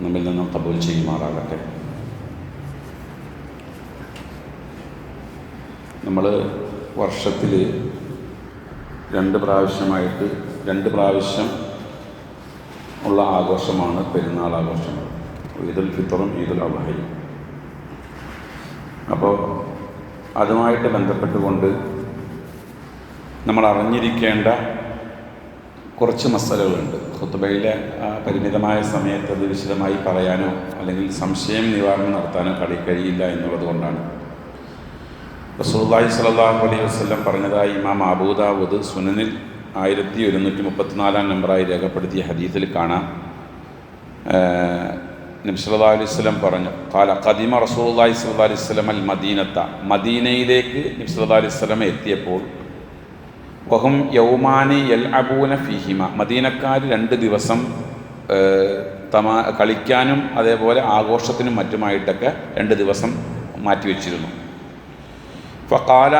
നമ്മിൽ നിന്നും കബൂൽ ചെയ്യുമാറാകട്ടെ. നമ്മൾ വർഷത്തിൽ രണ്ട് പ്രാവശ്യമായിട്ട് രണ്ട് പ്രാവശ്യം ഉള്ള ആഘോഷമാണ് പെരുന്നാൾ ആഘോഷങ്ങൾ. ഈദുൽ ഫിത്തറും ഈദുൽ അബ്ഹയും. അപ്പോൾ അതുമായിട്ട് ബന്ധപ്പെട്ടുകൊണ്ട് നമ്മൾ അറിഞ്ഞിരിക്കേണ്ട കുറച്ച് മസലകളുണ്ട്. ഖുത്തുബയിലെ പരിമിതമായ സമയത്ത് അത് വിശദമായി പറയാനോ അല്ലെങ്കിൽ സംശയം നിവാരണം നടത്താനോ കടി കഴിയില്ല എന്നുള്ളത് കൊണ്ടാണ്. സ്വല്ലല്ലാഹു അലൈഹി വസ്ലം പറഞ്ഞതായി ഇമാം അബൂദാവൂദ് സുനനിൽ ആയിരത്തി ഒരുന്നൂറ്റി മുപ്പത്തിനാലാം നമ്പറായി രേഖപ്പെടുത്തിയ ഹദീസിൽ കാണാം. നബി സല്ലല്ലാഹു അലൈഹി വസല്ലം പറഞ്ഞു കാല ഖദിമ റസൂലുള്ളാഹി സ്വല്ലല്ലാഹു അലൈഹി വസല്ലം അൽ മദീനത്ത. മദീനയിലേക്ക് നബി സല്ലല്ലാഹു അലൈഹി വസല്ലം എത്തിയപ്പോൾ വഹും യൗമാനി എൽ അബൂന ഫിഹിമ. മദീനക്കാർ രണ്ട് ദിവസം തമാ കളിക്കാനും അതേപോലെ ആഘോഷത്തിനും മറ്റുമായിട്ടൊക്കെ രണ്ട് ദിവസം മാറ്റിവെച്ചിരുന്നു. ഫക്കാല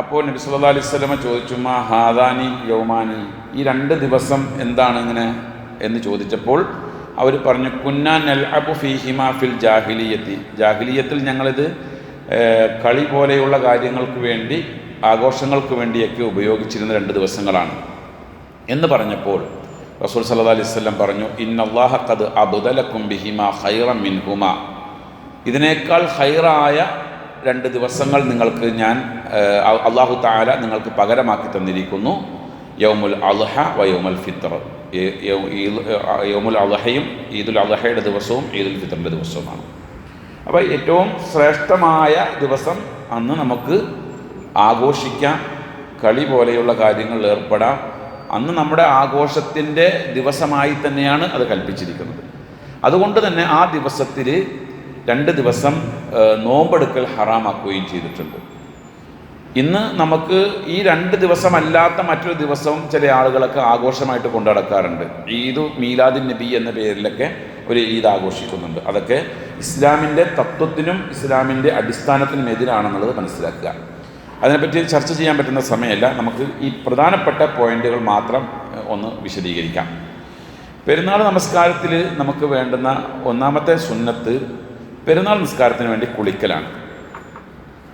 അപ്പോൾ നബി സല്ലല്ലാഹു അലൈഹി വസല്ലമ ചോദിച്ചു മാ ഹാദാനി യൗമാനി? ഈ രണ്ട് ദിവസം എന്താണ് ഇങ്ങനെ എന്ന് ചോദിച്ചപ്പോൾ അവർ പറഞ്ഞു കുന്നാൻ എൽ അബു ഫിഹിമ ഫിൽ ജാഹിലിയത്തി. ജാഹിലിയത്തിൽ ഞങ്ങളിത് കളി പോലെയുള്ള കാര്യങ്ങൾക്ക് വേണ്ടി ആഘോഷങ്ങൾക്ക് വേണ്ടിയൊക്കെ ഉപയോഗിച്ചിരുന്ന രണ്ട് ദിവസങ്ങളാണ്. എന്ന് പറഞ്ഞപ്പോൾ റസൂൽ സല്ലാ അലിസ്വല്ലം പറഞ്ഞു ഇന്നല്ലാഹ കത് അബുദലക്കും ബിഹിമ ഹൈറം മിൻഹുമ. ഇതിനേക്കാൾ ഹൈറായ രണ്ട് ദിവസങ്ങൾ നിങ്ങൾക്ക് ഞാൻ അള്ളാഹു താല നിങ്ങൾക്ക് പകരമാക്കി തന്നിരിക്കുന്നു. യൗമുൽ അൽഹ വ യൗമുൽ ഫിത്തർ യൗമുൽ അൽഹയും ഈദുൽ അൽഹയുടെ ദിവസവും ഈദുൽ ഫിത്തറിന്റെ ദിവസവുമാണ്. അപ്പോൾ ഏറ്റവും ശ്രേഷ്ഠമായ ദിവസം അന്ന് നമുക്ക് ആഘോഷിക്കാം കളി പോലെയുള്ള കാര്യങ്ങളിൽ ഏർപ്പെടാം. അന്ന് നമ്മുടെ ആഘോഷത്തിന്റെ ദിവസമായി തന്നെയാണ് അത് കൽപ്പിച്ചിരിക്കുന്നത്. അതുകൊണ്ട് തന്നെ ആ ദിവസത്തിൽ രണ്ട് ദിവസം നോമ്പെടുക്കൽ ഹറാമാക്കുകയും ചെയ്തിട്ടുണ്ട്. ഇന്ന് നമുക്ക് ഈ രണ്ട് ദിവസമല്ലാത്ത മറ്റൊരു ദിവസവും ചില ആളുകളൊക്കെ ആഘോഷമായിട്ട് കൊണ്ടുനടക്കാറുണ്ട് ഈദ് മീലാദിൻ നബി എന്ന പേരിലൊക്കെ ഒരു ഈദ് ആഘോഷിക്കുന്നുണ്ട്. അതൊക്കെ ഇസ്ലാമിന്റെ തത്വത്തിനും ഇസ്ലാമിന്റെ അടിസ്ഥാനത്തിനും എതിരാണെന്നുള്ളത് മനസ്സിലാക്കുക. അതിനെപ്പറ്റി ചർച്ച ചെയ്യാൻ പറ്റുന്ന സമയമല്ല. നമുക്ക് ഈ പ്രധാനപ്പെട്ട പോയിന്റുകൾ മാത്രം ഒന്ന് വിശദീകരിക്കാം. പെരുന്നാൾ നമസ്കാരത്തിൽ നമുക്ക് വേണ്ടുന്ന ഒന്നാമത്തെ സുന്നത്ത് പെരുന്നാൾ നമസ്കാരത്തിന് വേണ്ടി കുളിക്കലാണ്.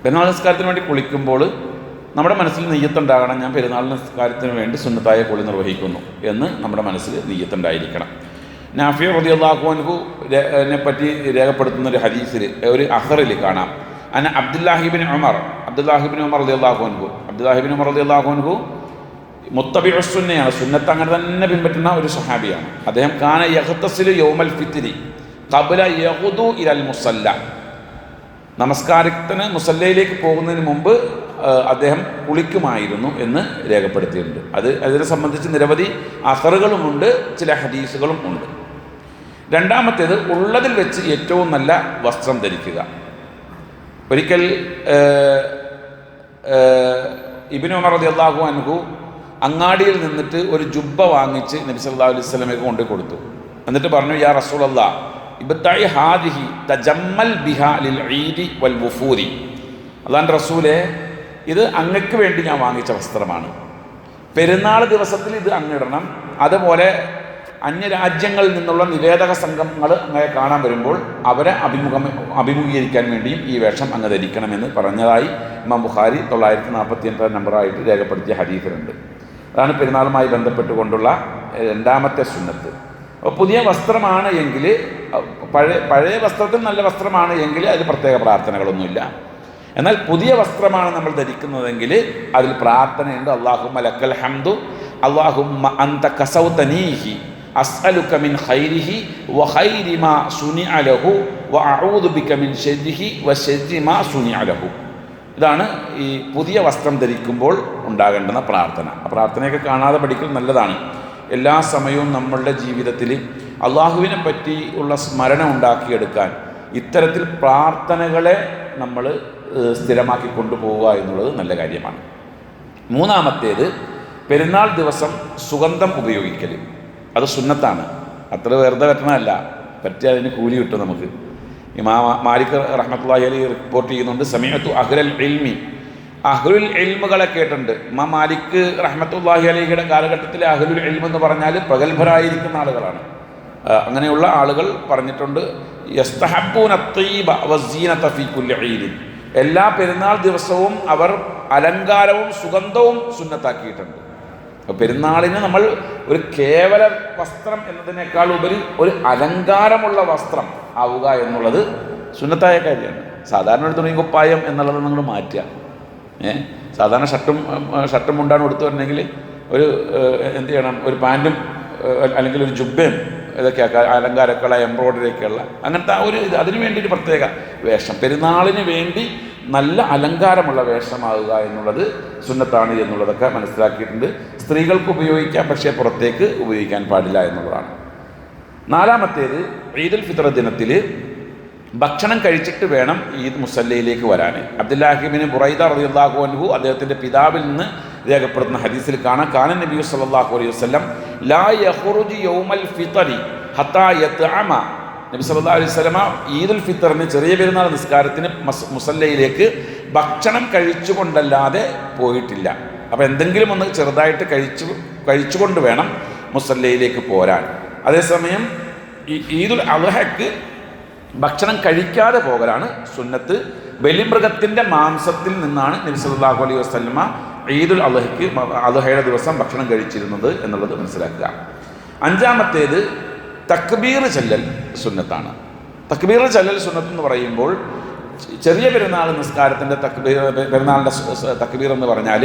പെരുന്നാൾ നമസ്കാരത്തിന് വേണ്ടി കുളിക്കുമ്പോൾ നമ്മുടെ മനസ്സിൽ നെയ്യത്തുണ്ടാകണം. ഞാൻ പെരുന്നാൾ നമസ്കാരത്തിന് വേണ്ടി സുന്നത്തായ കുളി നിർവഹിക്കുന്നു എന്ന് നമ്മുടെ മനസ്സിൽ നെയ്യത്തുണ്ടായിരിക്കണം. നാഫിയ റതി അള്ളാഹുവിനെ പറ്റി രേഖപ്പെടുത്തുന്ന ഒരു ഹദീസിൽ ഒരു അഹറിൽ കാണാം. അന അബ്ദുല്ലാഹിബിൻ ഉമർ അബ്ദുല്ലാഹിബിൻ ഉമർ അലി അള്ളാഹുൻഹു അബ്ദുല്ലാഹിബിൻ ഉമർ അലി അള്ളാഹുൻഹു മുത്തബിസുന്നയാണ് സുന്നത്ത് അങ്ങനെ തന്നെ പിൻപറ്റുന്ന ഒരു സഹാബിയാണ് അദ്ദേഹം കാന യഹത്തസിൽ യോമൽ ഫിത്തിരി കബുല യഹുദു ഇലൽ മുസല്ല. നമസ്കാരത്തിന് മുസല്ലയിലേക്ക് പോകുന്നതിന് മുമ്പ് അദ്ദേഹം കുളിക്കുമായിരുന്നു എന്ന് രേഖപ്പെടുത്തിയിട്ടുണ്ട്. അത് അതിനെ സംബന്ധിച്ച് നിരവധി അസറുകളുമുണ്ട് ചില ഹദീസുകളും ഉണ്ട്. രണ്ടാമത്തേത് ഉള്ളതിൽ വെച്ച് ഏറ്റവും നല്ല വസ്ത്രം ധരിക്കുക. ഒരിക്കൽ ഇബിൻ ഉമർ റതി അള്ളാഹു അൻഹു അങ്ങാടിയിൽ നിന്നിട്ട് ഒരു ജുബ്ബ വാങ്ങിച്ച് നബി സല്ലാ അലൈഹി സ്വലമേക്ക് കൊണ്ടു കൊടുത്തു. എന്നിട്ട് പറഞ്ഞു യാ റസൂൽ അള്ളാ ഇബത്തായി ഹാദിഹി തജമ്മൽ ബിഹ ലിൽ ഈദി വൽ വുഫൂരി അതാണ് റസൂലെ ഇത് അങ്ങക്ക് വേണ്ടി ഞാൻ വാങ്ങിച്ച വസ്ത്രമാണ്. പെരുന്നാൾ ദിവസത്തിൽ ഇത് അങ്ങിടണം അതുപോലെ അന്യരാജ്യങ്ങളിൽ നിന്നുള്ള നിവേദക സംഘങ്ങൾ അങ്ങനെ കാണാൻ വരുമ്പോൾ അവരെ അഭിമുഖം അഭിമുഖീകരിക്കാൻ വേണ്ടിയും ഈ വേഷം അങ്ങ് ധരിക്കണമെന്ന് പറഞ്ഞതായി ഇമാം ബുഖാരി തൊള്ളായിരത്തി നാൽപ്പത്തി എട്ടാം നമ്പറായിട്ട് രേഖപ്പെടുത്തിയ ഹരീഫിലുണ്ട് അതാണ് പെരുന്നാളുമായി ബന്ധപ്പെട്ടുകൊണ്ടുള്ള രണ്ടാമത്തെ സുന്നത്ത്. പുതിയ വസ്ത്രമാണ് എങ്കിൽ പഴയ പഴയ വസ്ത്രത്തിൽ നല്ല വസ്ത്രമാണ് എങ്കിൽ അതിൽ പ്രത്യേക പ്രാർത്ഥനകളൊന്നുമില്ല. എന്നാൽ പുതിയ വസ്ത്രമാണ് നമ്മൾ ധരിക്കുന്നതെങ്കിൽ അതിൽ പ്രാർത്ഥനയുണ്ട്. അള്ളാഹു മലക്കൽ ഹംദു അള്ളാഹു അന്ത കസൗതനീഹി. അസ്അലുക മിൻ ഖൈരിഹി വ ഖൈരി മാ സുനിഅ ലഹു വ അഊദു ബിക മിൻ ശർരിഹി വ ശർരി മാ സുനിഅ ലഹു. ഇതാണ് ഈ പുതിയ വസ്ത്രം ധരിക്കുമ്പോൾ ഉണ്ടാകേണ്ടുന്ന പ്രാർത്ഥന. ആ പ്രാർത്ഥനയൊക്കെ കാണാതെ പഠിക്കൽ നല്ലതാണ്. എല്ലാ സമയവും നമ്മളുടെ ജീവിതത്തിൽ അള്ളാഹുവിനെ പറ്റി ഉള്ള സ്മരണ ഉണ്ടാക്കിയെടുക്കാൻ ഇത്തരത്തിൽ പ്രാർത്ഥനകളെ നമ്മൾ സ്ഥിരമാക്കി കൊണ്ടുപോവുക എന്നുള്ളത് നല്ല കാര്യമാണ്. മൂന്നാമത്തേത് പെരുന്നാൾ ദിവസം സുഗന്ധം ഉപയോഗിക്കൽ അത് സുന്നത്താണ്. അത്ര വെറുതെ പറ്റണമല്ല പറ്റിയ അതിന് കൂലി കിട്ടും നമുക്ക്. ഇമാ മാലിക് റഹ്മത്തുള്ളി റിപ്പോർട്ട് ചെയ്യുന്നുണ്ട് സമയത്തു അഹ്ലൽ എൽമി അഹ്ലുൽ എൽമുകളെ കേട്ടിട്ടുണ്ട്. ഇമാ മാലിക് റഹ്മത്തുള്ളാഹി അലിയുടെ കാലഘട്ടത്തിലെ അഹ്ലുൽ എൽം എന്ന് പറഞ്ഞാൽ പ്രഗത്ഭരായിരിക്കുന്ന ആളുകളാണ്. അങ്ങനെയുള്ള ആളുകൾ പറഞ്ഞിട്ടുണ്ട്. എല്ലാ പെരുന്നാൾ ദിവസവും അവർ അലങ്കാരവും സുഗന്ധവും സുന്നത്താക്കിയിട്ടുണ്ട്. പെരുന്നാളിന് നമ്മൾ ഒരു കേവല വസ്ത്രം എന്നതിനേക്കാൾ ഉപരി ഒരു അലങ്കാരമുള്ള വസ്ത്രം ആവുക എന്നുള്ളത് സുന്നത്തായ കാര്യമാണ്. സാധാരണ ഒരു തുണി കുപ്പായം എന്നുള്ളത് നിങ്ങൾ മാറ്റുക. ഏ? സാധാരണ ഷർട്ടും ഷർട്ടും മുണ്ടാണ് എടുത്തു വരണമെങ്കിൽ ഒരു ഏഹ്, എന്ത് ചെയ്യണം? ഒരു പാന്റും അല്ലെങ്കിൽ ഒരു ജുബയും ഇതൊക്കെ അലങ്കാരക്കുള്ള എംബ്രോയ്ഡറി ഉള്ള അങ്ങനത്തെ ആ ഒരു ഇത്. അതിന് വേണ്ടി ഒരു പ്രത്യേക വേഷം. പെരുന്നാളിന് വേണ്ടി നല്ല അലങ്കാരമുള്ള വേഷമാകുക എന്നുള്ളത് സുന്നത്താണ് എന്നുള്ളതൊക്കെ മനസ്സിലാക്കിയിട്ടുണ്ട്. സ്ത്രീകൾക്ക് ഉപയോഗിക്കാം പക്ഷേ പുറത്തേക്ക് ഉപയോഗിക്കാൻ പാടില്ല എന്നുള്ളതാണ്. നാലാമത്തേത് ഈദുൽ ഫിത്ര ദിനത്തിൽ ഭക്ഷണം കഴിച്ചിട്ട് വേണം ഈദ് മുസല്ലയിലേക്ക് വരാൻ അബ്ദുല്ലാഹിബിന് ബുറൈദ റബിയുല്ലാഹു അൻഹു അദ്ദേഹത്തിന്റെ പിതാവിൽ നിന്ന് രേഖപ്പെടുത്തുന്ന ഹദീസിൽ കാണാം. കാനൻ നബി സല്ലല്ലാഹു അലൈഹി വസല്ലം ലാ യഖുറുജു യൗമൽ ഫിത്രി ഹത്താ യത്അമ. നബി സല്ലല്ലാഹു അലൈഹി വസല്ലമ ഈദുൽ ഫിത്തറിന് ചെറിയ പെരുന്നാൾ നിസ്കാരത്തിന് മസ് മുസല്ലയിലേക്ക് ഭക്ഷണം കഴിച്ചുകൊണ്ടല്ലാതെ പോയിട്ടില്ല. അപ്പോൾ എന്തെങ്കിലും ഒന്ന് ചെറുതായിട്ട് കഴിച്ചു കഴിച്ചുകൊണ്ട് വേണം മുസല്ലയിലേക്ക് പോരാൻ. അതേസമയം ഈ ഈദുൽ അലഹയ്ക്ക് ഭക്ഷണം കഴിക്കാതെ പോകലാണ് സുന്നത്ത്. ബലിമൃഗത്തിന്റെ മാംസത്തിൽ നിന്നാണ് നബി സല്ലല്ലാഹു അലൈഹി വസ്ലമ ഈദുൽ അലഹയ്ക്ക് അലഹയുടെ ദിവസം ഭക്ഷണം കഴിച്ചിരുന്നത് എന്നുള്ളത് മനസ്സിലാക്കുക. അഞ്ചാമത്തേത് തക്ബീർ ചെല്ലൽ സുന്നത്താണ്. തക്ബീർ ചെല്ലൽ സുന്നത്ത് എന്ന് പറയുമ്പോൾ ചെറിയ പെരുന്നാൾ നിസ്കാരത്തിന്റെ തക്ബീർ പെരുന്നാളിന്റെ തക്ബീർ എന്ന് പറഞ്ഞാൽ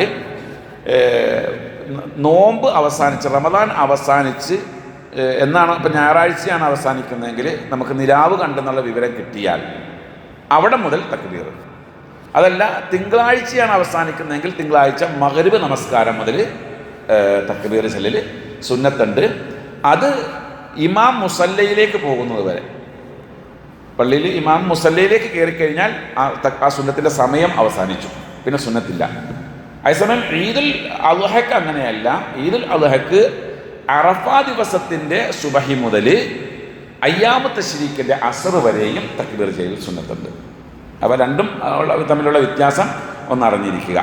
നോമ്പ് അവസാനിച്ച് റമദാൻ അവസാനിച്ച് എന്നാണ് ഇപ്പം ഞായറാഴ്ചയാണ് അവസാനിക്കുന്നതെങ്കിൽ നമുക്ക് നിലാവ് കണ്ടെന്നുള്ള വിവരം കിട്ടിയാൽ അവിടെ മുതൽ തക്ബീർ. അതല്ല തിങ്കളാഴ്ചയാണ് അവസാനിക്കുന്നതെങ്കിൽ തിങ്കളാഴ്ച മകരുവ് നമസ്കാരം മുതൽ തക്ബീർ ചെല്ലിൽ സുന്നത്തുണ്ട്. അത് ഇമാം മുസല്ലയിലേക്ക് പോകുന്നത് വരെ. പള്ളിയിൽ ഇമാം മുസല്ലയിലേക്ക് കയറിക്കഴിഞ്ഞാൽ ആ സുന്നത്തിന്റെ സമയം അവസാനിച്ചു. പിന്നെ സുന്നത്തില്ല. അതേസമയം ഈദുൽ അലുഹക്ക് അങ്ങനെയല്ല. ഈദുൽ അലുഹക്ക് അറഫ ദിവസത്തിന്റെ സുബഹി മുതൽ അയ്യാമത്തെ ശരീക്കിന്റെ അസർ വരെയും തക്ബീർ ചെയ്യൽ സുന്നത്തുണ്ട്. അപ്പോൾ രണ്ടും തമ്മിലുള്ള വ്യത്യാസം ഒന്ന് അറിഞ്ഞിരിക്കുക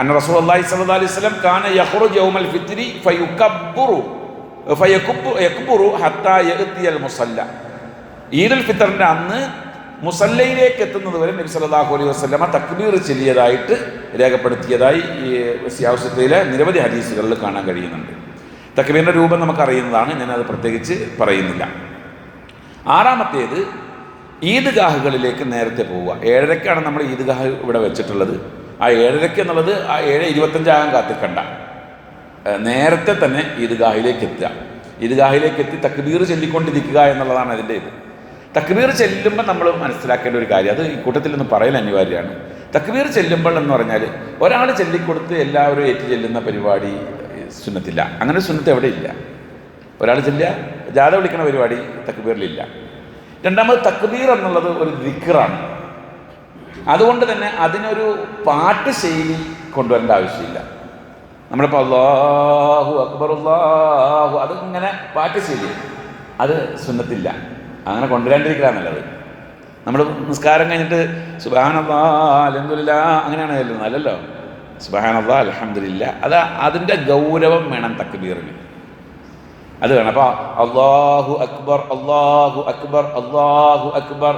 അന്ന റസൂൽ അള്ളാഹി അലൈഹി വസല്ലം കാന യഖ്റുജു യൗമൽ ഫിത്രി ഫയുകബ്ബുറു ഫയകുബ്ബു ഹത്താ യഅ്തിയൽ മുസല്ല. ഈദുൽ ഫിത്തറിന്റെ അന്ന് മുസല്ലയിലേക്ക് എത്തുന്നത് വരെ നബി സല്ലാഹു അലൈഹി വസല്ലമ തക്ബീർ ചൊല്ലിയതായിട്ട് രേഖപ്പെടുത്തിയതായി ഈ സിയാവസത്തിലെ നിരവധി ഹദീസുകളിൽ കാണാൻ കഴിയുന്നുണ്ട്. തക്ബീറിന്റെ രൂപം നമുക്കറിയുന്നതാണ് ഞാനത് പ്രത്യേകിച്ച് പറയുന്നില്ല. ആറാമത്തേത് ഈദ്ഗാഹുകളിലേക്ക് നേരത്തെ പോവുക. ഏഴരക്കാണ് നമ്മൾ ഈദ്ഗാഹ് ഇവിടെ വെച്ചിട്ടുള്ളത്. ആ ഏഴരയ്ക്ക് എന്നുള്ളത് ആ ഏഴ് ഇരുപത്തഞ്ചാകാൻ കാത്തിക്കണ്ട. നേരത്തെ തന്നെ ഈദ്ഗാഹിലേക്ക് എത്തുക. ഈദ്ഗാഹിലേക്ക് എത്തി തക്ബീർ ചൊല്ലിക്കൊണ്ടിരിക്കുക എന്നുള്ളതാണ് അതിന്റെ ഇത്. തക്ബീർ ചെല്ലുമ്പോൾ നമ്മൾ മനസ്സിലാക്കേണ്ട ഒരു കാര്യം അത് ഈ കൂട്ടത്തിൽ നിന്ന് പറയൽ അനിവാര്യമാണ്. തക്ബീർ ചെല്ലുമ്പോൾ എന്ന് പറഞ്ഞാൽ ഒരാൾ ചൊല്ലിക്കൊടുത്ത് എല്ലാവരും ഏറ്റു ചെല്ലുന്ന പരിപാടി സുന്നത്തില്ല. അങ്ങനെ സുന്നത്ത് എവിടെ ഇല്ല. ഒരാൾ ചെല്ലുക ജാഥ വിളിക്കുന്ന പരിപാടി തക്ബീറിലില്ല. രണ്ടാമത് തക്ബീർ എന്നുള്ളത് ഒരു ദിക്റാണ്. അതുകൊണ്ട് തന്നെ അതിനൊരു പാട്ട് ശൈലി കൊണ്ടുവരേണ്ട ആവശ്യമില്ല. നമ്മളിപ്പോൾ അള്ളാഹു അക്ബർ അള്ളാഹു അതിങ്ങനെ പാട്ട് ശൈലി. അത് സുന്നത്തില്ല. അങ്ങനെ കൊണ്ടുവരാണ്ടിരിക്കുക നല്ലത്. നമ്മൾ നിസ്കാരം കഴിഞ്ഞിട്ട് സുബാൻ അള്ളാ അലഹമില്ല അങ്ങനെയാണ് ചെല്ലുന്നത്. അല്ലല്ലോ? സുബാൻ അലഹമില്ല അത് അതിന്റെ ഗൗരവം വേണം തക്ബീറിന്. അത് വേണം. അപ്പോൾ അള്ളാഹു അക്ബർ അള്ളാഹു അക്ബർ അള്ളാഹു അക്ബർ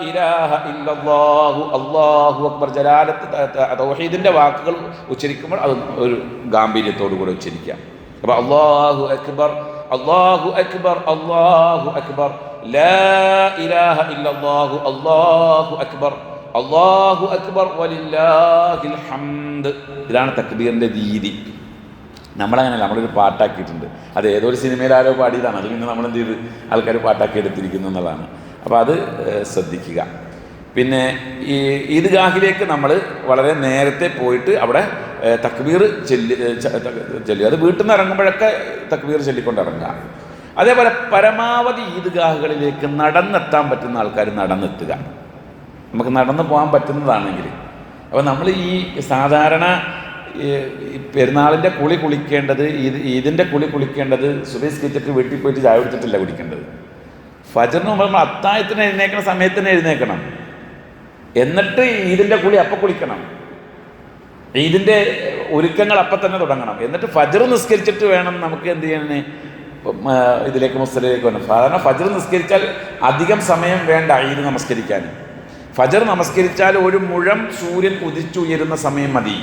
ഇല്ലല്ലാഹു അള്ളാഹു അക്ബർ. ജലാലത്ത് ത- ത- തൗഹീദിന്റെ വാക്കുകൾ ഉച്ചരിക്കുമ്പോൾ അത് ഒരു ഗാംഭീര്യത്തോടു കൂടെ ഉച്ചരിക്കാം. അപ്പോൾ അള്ളാഹു അക്ബർ അള്ളാഹു അക്ബർ അള്ളാഹു അക്ബർ. ഇലാഹ ഇല്ലല്ലാഹു അള്ളാഹു അക്ബർ. അള്ളാഹു അക്ബർ വലില്ലാഹിൽ ഹംദ്. ഇതാണ് തക്ബീറിന്റെ രീതി. നമ്മളങ്ങനെയല്ല നമ്മളൊരു പാട്ടാക്കിയിട്ടുണ്ട്. അത് ഏതൊരു സിനിമയിലാരോ പാടിയതാണ്. അത് നമ്മൾ എന്ത് ചെയ്ത് ആൾക്കാർ പാട്ടാക്കി എടുത്തിരിക്കുന്നു എന്നുള്ളതാണ്. അപ്പോൾ അത് ശ്രദ്ധിക്കുക. പിന്നെ ഈ ഈദ്ഗാഹിലേക്ക് നമ്മൾ വളരെ നേരത്തെ പോയിട്ട് അവിടെ തക്ബീർ ചൊല്ലി ചൊല്ലുക അത് വീട്ടിൽ നിന്ന് ഇറങ്ങുമ്പോഴൊക്കെ തക്ബീർ ചൊല്ലിക്കൊണ്ട് ഇറങ്ങുക. അതേപോലെ പരമാവധി ഈദ്ഗാഹുകളിലേക്ക് നടന്നെത്താൻ പറ്റുന്ന ആൾക്കാർ നടന്നെത്തുക. നമുക്ക് നടന്നു പോകാൻ പറ്റുന്നതാണെങ്കിൽ. അപ്പോൾ നമ്മൾ ഈ സാധാരണ പെരുന്നാളിന്റെ കുളി കുളിക്കേണ്ടത് ഈദ് ഈദിന്റെ കുളി കുളിക്കേണ്ടത് സുബേസ് കിറ്റിട്ട് വീട്ടിൽ പോയിട്ട് ചായ കുടിച്ചിട്ടില്ല കുടിക്കേണ്ടത്. ഫജറിന് നമ്മൾ അത്തായത്തിന് എഴുന്നേക്കണ സമയത്തിന് എഴുന്നേക്കണം. എന്നിട്ട് ഈദിന്റെ കുളി അപ്പം കുളിക്കണം. ഈദിന്റെ ഒരുക്കങ്ങൾ അപ്പം തന്നെ തുടങ്ങണം. എന്നിട്ട് ഫജർ നിസ്കരിച്ചിട്ട് വേണം നമുക്ക് എന്ത് ചെയ്യണം ഇതിലേക്ക് മുസ്ലിലേക്ക് വരണം. സാധാരണ ഫജർ നിസ്കരിച്ചാൽ അധികം സമയം വേണ്ട ഈദ് നമസ്കരിക്കാൻ. ഫജർ നമസ്കരിച്ചാൽ ഒരു മുഴം സൂര്യൻ ഉദിച്ചുയരുന്ന സമയം മതി.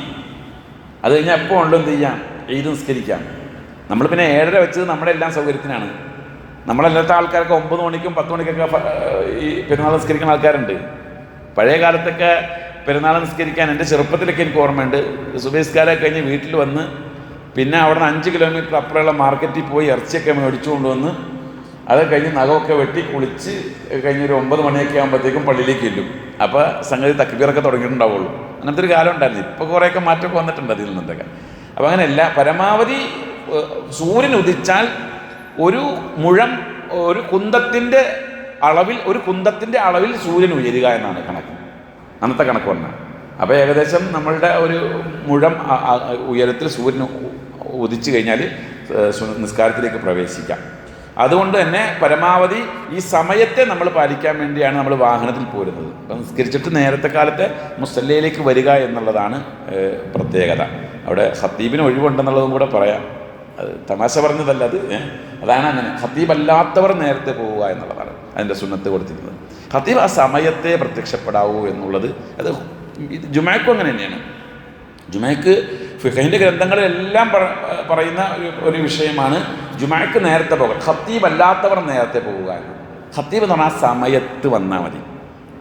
അത് കഴിഞ്ഞാൽ എപ്പോൾ ഉണ്ടോ എന്ത് ചെയ്യാം? ഈദ് നിസ്കരിക്കാം. നമ്മൾ പിന്നെ ഏഴര വെച്ചത് നമ്മുടെ എല്ലാം സൗകര്യത്തിനാണ്. നമ്മളല്ലാത്ത ആൾക്കാർക്ക് ഒമ്പത് മണിക്കും പത്ത് മണിക്കൊക്കെ ഈ പെരുന്നാൾ നിസ്കരിക്കുന്ന ആൾക്കാരുണ്ട്. പഴയ കാലത്തൊക്കെ പെരുന്നാൾ നിസ്കരിക്കാൻ എന്റെ ചെറുപ്പത്തിലൊക്കെ എനിക്ക് ഓർമ്മയുണ്ട്. സുബേസ്കാരെ കഴിഞ്ഞ് വീട്ടിൽ വന്ന് പിന്നെ അവിടെ നിന്ന് അഞ്ച് കിലോമീറ്റർ അപ്പുറമുള്ള മാർക്കറ്റിൽ പോയി ഇറച്ചിയൊക്കെ മേടിച്ചു കൊണ്ടുവന്ന് അത് കഴിഞ്ഞ് നഖമൊക്കെ വെട്ടി കുളിച്ച് കഴിഞ്ഞ് ഒരു ഒമ്പത് മണിയൊക്കെ ആകുമ്പോഴത്തേക്കും പള്ളിയിലേക്ക് ചെല്ലും. അപ്പോൾ സംഗതി തക്കബീറൊക്കെ തുടങ്ങിയിട്ടുണ്ടാവുള്ളൂ. അങ്ങനത്തെ ഒരു കാലം ഉണ്ടായിരുന്നു. ഇപ്പോൾ കുറേയൊക്കെ മാറ്റമൊക്കെ വന്നിട്ടുണ്ട് അതിൽ നിന്നൊക്കെ. അപ്പോൾ അങ്ങനെയല്ല പരമാവധി സൂര്യൻ ഉദിച്ചാൽ ഒരു മുഴം ഒരു കുന്തത്തിന്റെ അളവിൽ ഒരു കുന്തത്തിന്റെ അളവിൽ സൂര്യൻ ഉയരുക എന്നാണ് കണക്ക്. അന്നത്തെ കണക്ക് പറഞ്ഞാൽ അപ്പോൾ ഏകദേശം നമ്മളുടെ ഒരു മുഴം ഉയരത്തിൽ സൂര്യൻ ഉദിച്ചു കഴിഞ്ഞാൽ നിസ്കാരത്തിലേക്ക് പ്രവേശിക്കാം. അതുകൊണ്ട് തന്നെ പരമാവധി ഈ സമയത്തെ നമ്മൾ പാലിക്കാൻ വേണ്ടിയാണ് നമ്മൾ വാഹനത്തിൽ പോരുന്നത്. അപ്പം നിസ്കരിച്ചിട്ട് നേരത്തെ കാലത്തെ മുസല്ലയിലേക്ക് വരിക എന്നുള്ളതാണ് പ്രത്യേകത. അവിടെ ഹത്തീബിന് ഒഴിവുണ്ടെന്നുള്ളതും കൂടെ പറയാം. അത് തമാശ പറഞ്ഞതല്ല അത് അതാണ് അങ്ങനെ. ഹത്തീബല്ലാത്തവർ നേരത്തെ പോവുക എന്നുള്ളതാണ് അതിന്റെ സുന്നത്ത് കൊടുത്തിരുന്നത്. ഹത്തീബ് ആ സമയത്തെ പ്രത്യക്ഷപ്പെടാവൂ എന്നുള്ളത് അത് ജുമാക്കും അങ്ങനെ തന്നെയാണ്. ജുമാക്ക് ഫിഹൈന്റെ ഗ്രന്ഥങ്ങളിലെല്ലാം പറ- പറയുന്ന ഒരു- ഒരു വിഷയമാണ് ജുമാക്ക് നേരത്തെ പോകൽ ഹത്തീബ് അല്ലാത്തവർ നേരത്തെ പോവുക ഹത്തീബ് എന്ന് പറഞ്ഞാൽ ആ സമയത്ത് വന്നാൽ മതി.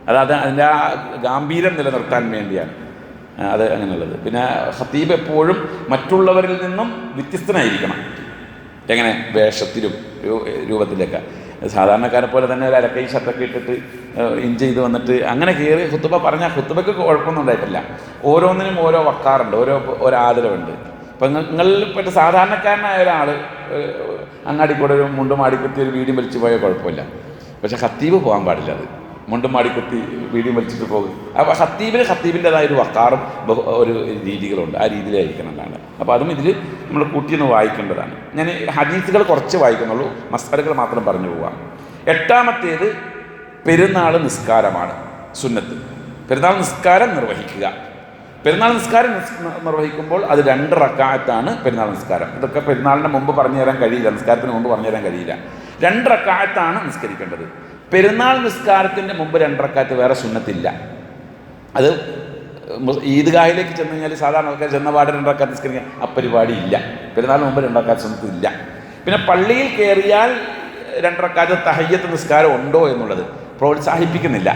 അതായത് അതിന്റെ ആ ഗാംഭീര്യം നിലനിർത്താൻ വേണ്ടിയാണ്. അത് അങ്ങനെയുള്ളത്. പിന്നെ ഹത്തീബ് എപ്പോഴും മറ്റുള്ളവരിൽ നിന്നും വ്യത്യസ്തനായിരിക്കണം. എങ്ങനെ? വേഷത്തിലും രൂപത്തിലൊക്കെ. സാധാരണക്കാരെ പോലെ തന്നെ ഒരു അരക്കൈ ഷർട്ടൊക്കെ ഇട്ടിട്ട് ഇൻ ചെയ്ത് വന്നിട്ട് അങ്ങനെ കയറി ഹുത്തുബ പറഞ്ഞാൽ ഹുത്തുബയ്ക്ക് കുഴപ്പമൊന്നും ഉണ്ടായിട്ടില്ല. ഓരോന്നിനും ഓരോ വക്കാറുണ്ട് ഓരോ ഓരോ ആദരവുണ്ട്. ഇപ്പം നിങ്ങളിൽ പെട്ട സാധാരണക്കാരനായ ഒരാൾ അങ്ങാടി കൂടെ ഒരു മുണ്ടും ആടിക്കുത്തി ഒരു വീടും വലിച്ചു പോയാൽ കുഴപ്പമില്ല. പക്ഷെ ഹത്തീബ് പോകാൻ പാടില്ല അത്. മുണ്ടും മാടിക്കുത്തി വീഡിയോ വലിച്ചിട്ട് പോകും. അപ്പോൾ ഹത്തീബിന് ഹത്തീബിന്റെതായ ഒരു വക്കാറും ഒരു രീതികളുണ്ട്. ആ രീതിയിലായിരിക്കണം എന്നാണ്. അപ്പോൾ അതും ഇതിൽ നമ്മൾ കൂട്ടിയൊന്ന് വായിക്കേണ്ടതാണ്. ഞാൻ ഹദീസുകൾ കുറച്ച് വായിക്കുന്നുള്ളൂ. മസാലകൾ മാത്രം പറഞ്ഞു പോവാം എട്ടാമത്തേത് പെരുന്നാൾ നിസ്കാരമാണ് സുന്നത്ത്. പെരുന്നാൾ നിസ്കാരം നിർവഹിക്കുക. പെരുന്നാൾ നിസ്കാരം നിർവഹിക്കുമ്പോൾ അത് രണ്ട് റക്കായത്താണ് പെരുന്നാൾ നിസ്കാരം. ഇതൊക്കെ പെരുന്നാളിന് മുമ്പ് പറഞ്ഞു തരാൻ കഴിയില്ല. നിസ്കാരത്തിന് മുമ്പ് പറഞ്ഞു തരാൻ കഴിയില്ല. രണ്ട് റക്കായത്താണ് നിസ്കരിക്കേണ്ടത്. പെരുന്നാൾ നിസ്കാരത്തിന്റെ മുമ്പ് രണ്ടറക്കാത്ത് വേറെ സുന്നത്തില്ല. അത് ഈദ്ഗാഹിലേക്ക് ചെന്ന് കഴിഞ്ഞാൽ സാധാരണ ആൾക്കാർ ചെന്ന പാട് രണ്ടറക്കാത്ത് നിസ്കരിക്കാൻ അപ്പരിപാടി ഇല്ല. പെരുന്നാൾ മുമ്പ് രണ്ടറക്കാത്ത് സുന്നത്തില്ല പിന്നെ പള്ളിയിൽ കയറിയാൽ രണ്ടറക്കാത്ത് തഹയ്യത്ത് നിസ്കാരം ഉണ്ടോ എന്നുള്ളത് പ്രോത്സാഹിപ്പിക്കുന്നില്ല.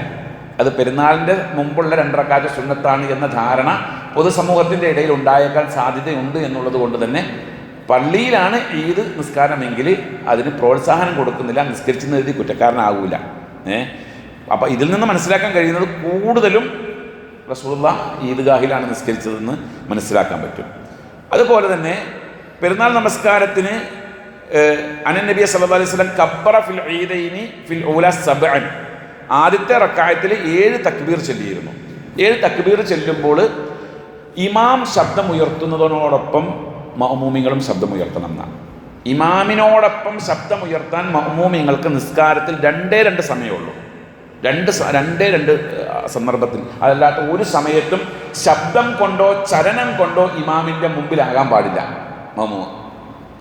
അത് പെരുന്നാളിന്റെ മുമ്പുള്ള രണ്ടറക്കാറ്റ് സുന്നത്താണ് എന്ന ധാരണ പൊതുസമൂഹത്തിന്റെ ഇടയിൽ ഉണ്ടായേക്കാൻ സാധ്യതയുണ്ട് എന്നുള്ളത് കൊണ്ട് തന്നെ പള്ളിയിലാണ് ഈദ് നിസ്കാരമെങ്കിൽ അതിന് പ്രോത്സാഹനം കൊടുക്കുന്നില്ല നിസ്കരിച്ചു എഴുതി കുറ്റക്കാരനാകൂല ഏ? അപ്പം ഇതിൽ നിന്ന് മനസ്സിലാക്കാൻ കഴിയുന്നത് കൂടുതലും റസൂള്ള ഈദ്ഗാഹിലാണ് നിസ്കരിച്ചതെന്ന് മനസ്സിലാക്കാൻ പറ്റും. അതുപോലെ തന്നെ പെരുന്നാൾ നമസ്കാരത്തിന് അനൻ നബി സല്ലല്ലാഹു അലൈഹി സ്വലം കബ്ബറ ഫിൽ ഈദൈനി ഫിൽ ഊല സബൻ ആദ്യത്തെ റക്കായത്തിൽ ഏഴ് തക്ബീർ ചൊല്ലിയിരുന്നു. ഏഴ് തക്ബീർ ചെല്ലുമ്പോൾ ഇമാം ശബ്ദമുയർത്തുന്നതിനോടൊപ്പം മഹമൂമിങ്ങളും ശബ്ദമുയർത്തണം എന്നാണ് ഇമാമിനോടൊപ്പം ശബ്ദമുയർത്താൻ മഹമൂമിങ്ങൾക്ക് നിസ്കാരത്തിൽ രണ്ടേ രണ്ട് സമയമുള്ളൂ. രണ്ട് രണ്ടേ രണ്ട് സന്ദർഭത്തിൽ. അതല്ലാത്ത ഒരു സമയത്തും ശബ്ദം കൊണ്ടോ ചലനം കൊണ്ടോ ഇമാമിന്റെ മുമ്പിലാകാൻ പാടില്ല. മമു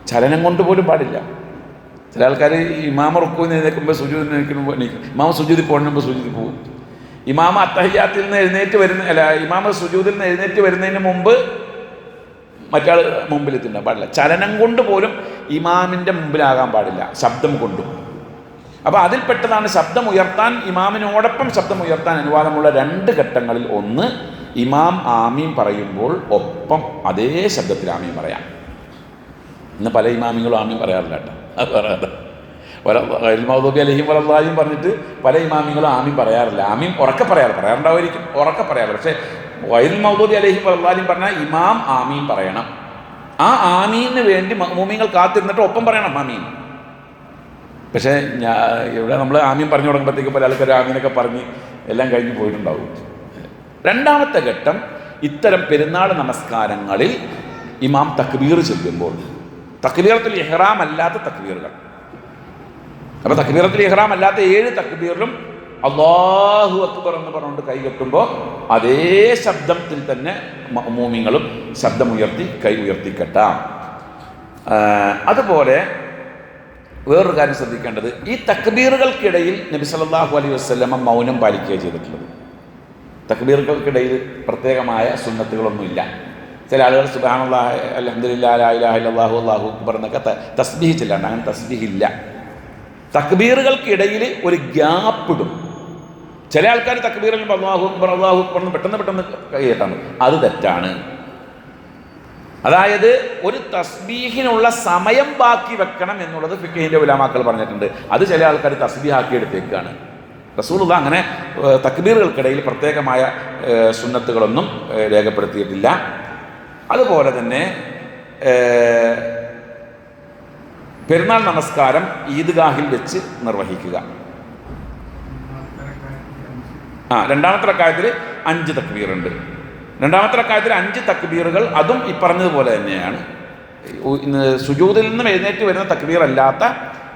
ചലനം കൊണ്ട് പോലും പാടില്ല. ചില ആൾക്കാർ ഇമാമ റുക്കുവിന് എഴുന്നേൽക്കുമ്പോൾ സുജൂദിന് എഴുന്നേൽക്കുമ്പോൾ ഇമാമ സുജിതി പോകുമ്പോൾ സുജിതി പോകും ഇമാമ അത്തഹ്യാത്തിൽ നിന്ന് എഴുന്നേറ്റ് വരുന്ന അല്ല ഇമാമ സുജൂതിൽ നിന്ന് എഴുന്നേറ്റ് വരുന്നതിന് മുമ്പ് മറ്റാൾ മുമ്പിലെത്തിണ്ടാൻ പാടില്ല. ചലനം കൊണ്ട് പോലും ഇമാമിന്റെ മുമ്പിലാകാൻ പാടില്ല. ശബ്ദം കൊണ്ടും. അപ്പോൾ അതിൽപ്പെട്ടതാണ് ശബ്ദം ഉയർത്താൻ ഇമാമിനോടൊപ്പം ശബ്ദം ഉയർത്താൻ അനുവാദമുള്ള രണ്ട് ഘട്ടങ്ങളിൽ ഒന്ന് ഇമാം ആമീം പറയുമ്പോൾ ഒപ്പം അതേ ശബ്ദത്തിൽ ആമീം പറയാം. ഇന്ന് പല ഇമാമിങ്ങളും ആമീം പറയാറില്ല കേട്ടോ. അലഹിം വലതായും പറഞ്ഞിട്ട് പല ഇമാമികളും ആമീം പറയാറില്ല. ആമീം ഉറക്കെ പറയാറ്. പറയാറുണ്ടാവുമായിരിക്കും ഉറക്കെ പറയാറ്. പക്ഷേ വൈൽ മൗദൂദി അലഹി ഇമാം ആമീൻ പറയണം. ആ ആമീന് വേണ്ടി മൂമിങ്ങൾ കാത്തിരുന്നിട്ട് ഒപ്പം പറയണം ആമീൻ. പക്ഷേ ഞാൻ ഇവിടെ നമ്മൾ ആമീൻ പറഞ്ഞു തുടങ്ങുമ്പോഴത്തേക്ക് പല ആൾക്കാർ ആമീനൊക്കെ പറഞ്ഞ് എല്ലാം കഴിഞ്ഞ് പോയിട്ടുണ്ടാവും. രണ്ടാമത്തെ ഘട്ടം ഇത്തരം പെരുന്നാൾ നമസ്കാരങ്ങളിൽ ഇമാം തക്ബീർ ചൊല്ലുമ്പോൾ. തക്ബീറത്തിൽ ഇഹ്റാം അല്ലാത്ത തക്ബീറുകൾ. അപ്പോൾ തക്ബീറത്തിൽ ഇഹ്റാം അല്ലാത്ത ഏഴ് തക്ബീറിലും അള്ളാഹു അക്ബർ എന്ന് പറഞ്ഞുകൊണ്ട് കൈ കെട്ടുമ്പോൾ അതേ ശബ്ദത്തിൽ തന്നെ മൂമിങ്ങളും ശബ്ദമുയർത്തി കൈ ഉയർത്തി കെട്ടാം അതുപോലെ വേറൊരു കാര്യം ശ്രദ്ധിക്കേണ്ടത് ഈ തക്ബീറുകൾക്കിടയിൽ നബി സല്ലല്ലാഹു അലൈഹി വസല്ലമ മൗനം പാലിക്കുകയാണ് ചെയ്തിട്ടുള്ളത്. തക്ബീറുകൾക്കിടയിൽ പ്രത്യേകമായ സുന്നത്തുകളൊന്നുമില്ല. ചില ആളുകൾ സുബാനുള്ള അലഹദില്ലാ അല്ലാഹു അള്ളാഹു പറഞ്ഞൊക്കെ തസ്ബീഹ് അങ്ങനെ തസ്ബീഹ് തക്ബീറുകൾക്കിടയിൽ ഒരു ഗ്യാപ്പ് ഇടും ചില ആൾക്കാർ തക്ബീറിൽ അള്ളാഹു അക്ബർ അള്ളാഹു അക്ബർ എന്ന് പെട്ടെന്ന് പെട്ടെന്ന് കൈയ്യട്ടാണ് അത് തെറ്റാണ്. അതായത് ഒരു തസ്ബീഹിനുള്ള സമയം ബാക്കി വെക്കണം എന്നുള്ളത് ഫിഖിന്റെ ഉലാമാക്കൾ പറഞ്ഞിട്ടുണ്ട്. അത് ചില ആൾക്കാർ തസ്ബീഹ് ആക്കി എടുത്തേക്കാണ് റസൂലുള്ള അങ്ങനെ തക്ബീറുകൾക്കിടയിൽ പ്രത്യേകമായ സുന്നത്തുകളൊന്നും രേഖപ്പെടുത്തിയിട്ടില്ല. അതുപോലെ തന്നെ പെരുന്നാൾ നമസ്കാരം ഈദ്ഗാഹിൽ വെച്ച് നിർവഹിക്കുക. ആ രണ്ടാമത്തെ റക്കായത്തിൽ അഞ്ച് തക്ബീറുണ്ട്. രണ്ടാമത്തെ റക്കായത്തിൽ അഞ്ച് തക്ബീറുകൾ അതും ഈ പറഞ്ഞതുപോലെ തന്നെയാണ്. സുജൂതിൽ നിന്നും എഴുന്നേറ്റ് വരുന്ന തക്ബീർ അല്ലാത്ത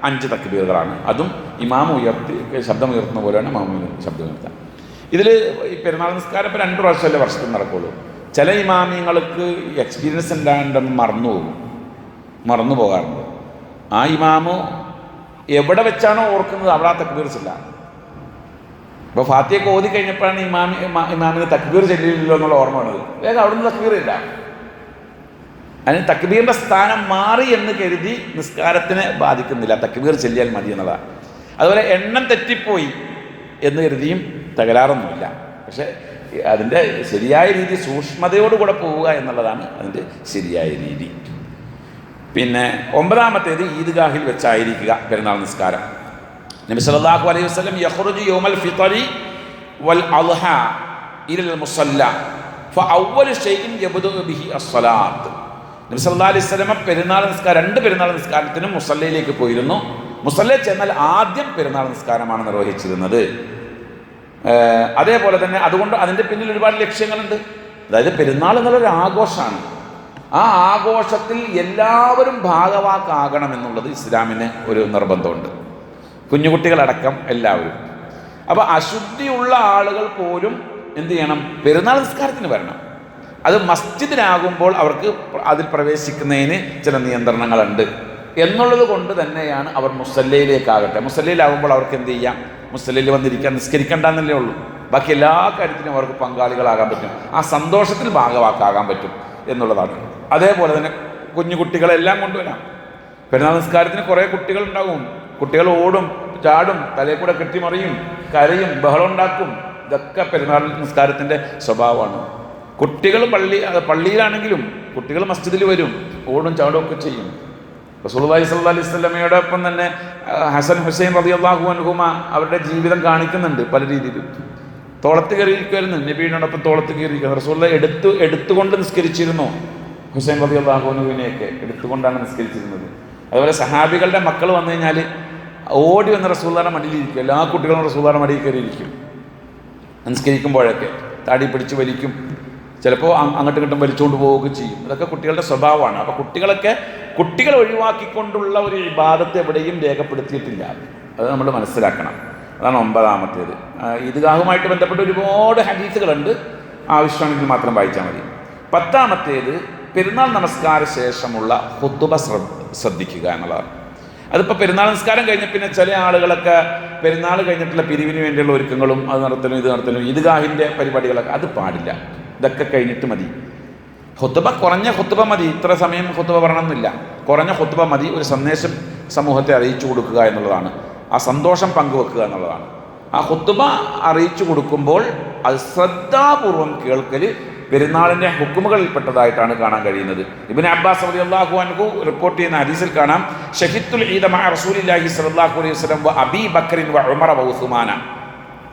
അഞ്ച് തക്ബീറുകളാണ്. അതും ഇമാം ഉയർത്തി ശബ്ദം ഉയർത്തുന്ന പോലെയാണ് ഇമാം ശബ്ദം ഉയർത്തുക. ഇതിൽ ഈ പെരുന്നാൾ നിസ്കാരം ഇപ്പോൾ രണ്ട് പ്രാവശ്യമല്ലേ വർഷത്തിൽ നടക്കുള്ളൂ. ചില ഇമാമിയങ്ങൾക്ക് എക്സ്പീരിയൻസ് ഉണ്ടാകേണ്ടെന്ന് മറന്നു പോകും. മറന്നു പോകാറുണ്ട്. ആ ഇമാമോ എവിടെ വെച്ചാണോ ഓർക്കുന്നത് അവിടെ ആ തക്ബീർസ് ചെല്ലാം. ഇപ്പോൾ ഫാത്തിയൊക്കെ ഓതി കഴിഞ്ഞപ്പോഴാണ് ഇമാമി ഇമാ- ഇമാമിന് തക്ബീർ ചെല്ലില്ലല്ലോ എന്നുള്ള ഓർമ്മ വന്നത്. വേഗം അവിടുന്ന് തക്ബീർ ഇല്ല അതിന് തക്ബീറിന്റെ സ്ഥാനം മാറി എന്ന് കരുതി നിസ്കാരത്തിനെ ബാധിക്കുന്നില്ല. തക്ബീർ ചെല്ലിയാൽ മതി എന്നതാണ് അതുപോലെ എണ്ണം തെറ്റിപ്പോയി എന്ന് കരുതിയും തകരാറൊന്നുമില്ല. പക്ഷേ അതിന്റെ ശരിയായ രീതി സൂക്ഷ്മതയോടുകൂടെ പോവുക എന്നുള്ളതാണ് അതിന്റെ ശരിയായ രീതി. പിന്നെ ഒമ്പതാമത്തേത് ഈദ്ഗാഹിൽ വെച്ചായിരിക്കുക പെരുന്നാൾ നിസ്കാരം. നബി സല്ലല്ലാഹു അലൈഹി വസല്ലം യഖ്റുജു യൗമൽ ഫിത്രി വൽ അദ്ഹ ഇലൽ മുസല്ല ഫഅവ്വലു ഷൈഇൻ യബ്ദു ബിഹി അസ്സലാത്ത്. നബി സല്ലല്ലാഹു അലൈഹി വസല്ലം പെരുന്നാൾ നിസ്കാരം രണ്ട് പെരുന്നാൾ നിസ്കാരത്തിനും മുസല്ലയിലേക്ക് പോയിരുന്നു. മുസല്ല ചെന്നാൽ ആദ്യം പെരുന്നാൾ നിസ്കാരമാണ് നിർവഹിച്ചിരുന്നത്. അതേപോലെ തന്നെ അതുകൊണ്ട് അതിന്റെ പിന്നിൽ ഒരുപാട് ലക്ഷ്യങ്ങളുണ്ട്. അതായത് പെരുന്നാൾ എന്നുള്ളൊരു ആഘോഷമാണ്. ആ ആഘോഷത്തിൽ എല്ലാവരും ഭാഗവാക്കാകണം എന്നുള്ളത് ഇസ്ലാമിന് ഒരു നിർബന്ധമുണ്ട്. കുഞ്ഞുകുട്ടികളടക്കം എല്ലാവരും. അപ്പോൾ അശുദ്ധിയുള്ള ആളുകൾ പോലും എന്ത് ചെയ്യണം? പെരുന്നാൾ നിസ്കാരത്തിന് വരണം. അത് മസ്ജിദിനാകുമ്പോൾ അവർക്ക് അതിൽ പ്രവേശിക്കുന്നതിന് ചില നിയന്ത്രണങ്ങളുണ്ട്. എന്നുള്ളത് കൊണ്ട് തന്നെയാണ് അവർ മുസല്ലയിലേക്കാകട്ടെ. മുസല്ലയിലാകുമ്പോൾ അവർക്ക് എന്ത് ചെയ്യാം? മുസല്ലയിൽ വന്നിരിക്കാൻ നിസ്കരിക്കണ്ടെന്നല്ലേ ഉള്ളൂ. ബാക്കി എല്ലാ കാര്യത്തിനും അവർക്ക് പങ്കാളികളാകാൻ പറ്റും. ആ സന്തോഷത്തിൽ ഭാഗവാക്കാകാൻ പറ്റും എന്നുള്ളതാണ്. അതേപോലെ തന്നെ കുഞ്ഞു കുട്ടികളെല്ലാം കൊണ്ടുവരാം. പെരുന്നാൾ നിസ്കാരത്തിന് കുറേ കുട്ടികളുണ്ടാവും. കുട്ടികൾ ഓടും ചാടും തലയിൽ കൂടെ കെട്ടിമറിയും കരയും ബഹളം ഉണ്ടാക്കും ഇതൊക്കെ പെരുന്നാൾ നിസ്കാരത്തിന്റെ സ്വഭാവമാണ്. കുട്ടികൾ പള്ളി പള്ളിയിലാണെങ്കിലും കുട്ടികൾ മസ്ജിദിൽ വരും ഓടും ചാടും ഒക്കെ ചെയ്യും. റസൂലുള്ളാഹി സ്വല്ലല്ലാഹി അലൈഹി വസല്ലമയുടെ ഒപ്പം തന്നെ ഹസൻ ഹുസൈൻ റളിയല്ലാഹു അൻഹുമ അവരുടെ ജീവിതം കാണിക്കുന്നുണ്ട് പല രീതിയിലും. തോളത്ത് കയറിയിരിക്കുമായിരുന്നു നബീനോടൊപ്പം തോളത്ത് കയറിയിരിക്കുന്നത് റസൂള്ള എടുത്ത് എടുത്തുകൊണ്ട് നിസ്കരിച്ചിരുന്നു ഹുസൈൻ റളിയല്ലാഹു അൻഹുവിനെയൊക്കെ. എടുത്തുകൊണ്ടാണ് നിസ്കരിച്ചിരുന്നത്. അതുപോലെ സഹാബികളുടെ മക്കൾ വന്നു കഴിഞ്ഞാൽ ഓടി വന്ന് റസൂള്ളാരുടെ മടിയിലിരിക്കും എല്ലാ കുട്ടികളും റസൂള്ളാരുടെ മടിയിൽ കയറിയിരിക്കും നിസ്കരിക്കുമ്പോഴൊക്കെ താടി പിടിച്ച് വലിക്കും. ചിലപ്പോൾ അങ്ങോട്ടും ഇങ്ങോട്ടും വലിച്ചുകൊണ്ട് പോവുകയൊക്കെ ചെയ്യും. അതൊക്കെ കുട്ടികളുടെ സ്വഭാവമാണ്. അപ്പോൾ കുട്ടികളൊക്കെ കുട്ടികൾ ഒഴിവാക്കിക്കൊണ്ടുള്ള ഒരു വിവാദത്തെ എവിടെയും രേഖപ്പെടുത്തിയിട്ടില്ല. അത് നമ്മൾ മനസ്സിലാക്കണം. അതാണ് ഒമ്പതാമത്തേത്. ഈദ്ഗാഹുമായിട്ട് ബന്ധപ്പെട്ട് ഒരുപാട് ഹദീസുകളുണ്ട്. ആവശ്യമാണെങ്കിൽ മാത്രം വായിച്ചാൽ മതി. പത്താമത്തേത് പെരുന്നാൾ നമസ്കാര ശേഷമുള്ള ഹുത്തുബ ശ്രദ്ധിക്കുക എന്നുള്ളതാണ്. അതിപ്പോൾ പെരുന്നാൾ നിസ്കാരം കഴിഞ്ഞ പിന്നെ ചില ആളുകളൊക്കെ പെരുന്നാൾ കഴിഞ്ഞിട്ടുള്ള പിരിവിന് വേണ്ടിയുള്ള ഒരുക്കങ്ങളും അത് നടത്തലും ഇത് നടത്തലും ഈദ്ഗാഹിന്റെ പരിപാടികളൊക്കെ അത് പാടില്ല. ഇതൊക്കെ കഴിഞ്ഞിട്ട് മതി. ഹുത്തുബ കുറഞ്ഞ ഹുത്തുബ മതി. ഇത്ര സമയം ഹുത്തുബ പറയണമെന്നില്ല. കുറഞ്ഞ ഹുത്തുബ മതി. ഒരു സന്ദേശം സമൂഹത്തെ അറിയിച്ചു കൊടുക്കുക എന്നുള്ളതാണ്. ആ സന്തോഷം പങ്കുവെക്കുക എന്നുള്ളതാണ്. ആ ഹുത്തുബ അറിയിച്ചു കൊടുക്കുമ്പോൾ അത് ശ്രദ്ധാപൂർവം കേൾക്കൽ പെരുന്നാളിന്റെ ഹുക്കുമുകളിൽപ്പെട്ടതായിട്ടാണ് കാണാൻ കഴിയുന്നത്. ഇബിൻ അബ്ബാസ് അലി അള്ളാഹു അൻഹു റിപ്പോർട്ട് ചെയ്യുന്ന ഹദീസിൽ കാണാം ഷഹിത്തുൽ ഈദ മഅ റസൂലില്ലാഹി സ്വല്ലല്ലാഹു അലൈഹി വസല്ലം വ അബീ ബക്കറിൻ വ ഉമറ വ ഉസ്മാന.